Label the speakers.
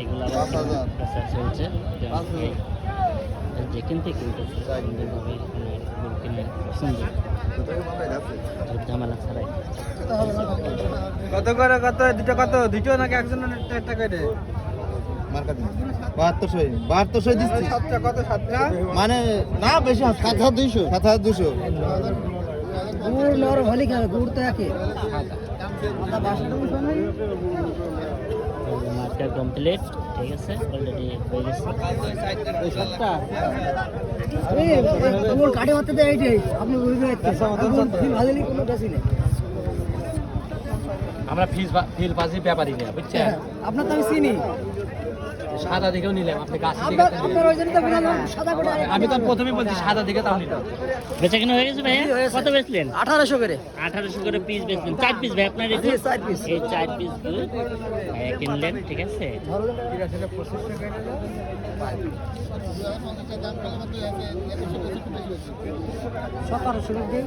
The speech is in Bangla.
Speaker 1: এগুলো আবার
Speaker 2: পাঁচ
Speaker 1: চলছে। যেখান থেকে কিনতেছে সুন্দরভাবে এখানে গরু কিনে সুন্দর ঝামেলা ছাড়াই।
Speaker 3: কত? করে কত? দুটো কত? দুটো নাকি একজন একটা করে
Speaker 2: বাহাত্তরশো বাহাত্তরশো দিচ্ছি।
Speaker 3: সাতটা কত সাতটা?
Speaker 2: মানে না বেশি সাত হাজার দুইশো। সাত হাজার দুশো
Speaker 3: গুড় নর হলি কেন গুড় তো
Speaker 1: মার্কেট কমপ্লিট ঠিক আছে? অলরেডি হয়ে গেছে।
Speaker 3: নেই।
Speaker 4: আমরা ফিল বাজি ব্যাপারই না বুঝছেন?
Speaker 3: আপনার তো আমি চিনি।
Speaker 4: সাদা দিকেও নিলাম আপনি গাছ
Speaker 3: করে
Speaker 4: আমি তো প্রথমেই বলছি সাদা দিকে তাও নিলাম।
Speaker 1: বেচা কিনা হয়ে গেছে ভাইয়া? কত বেচলেন?
Speaker 3: আঠারোশো করে।
Speaker 1: আঠারোশো করে পিস বেচলেন। চার পিস ভাই আপনার এই
Speaker 3: চার piece।
Speaker 1: এই চার পিস কিনলেন ঠিক আছে?
Speaker 3: সতেরোশো দিন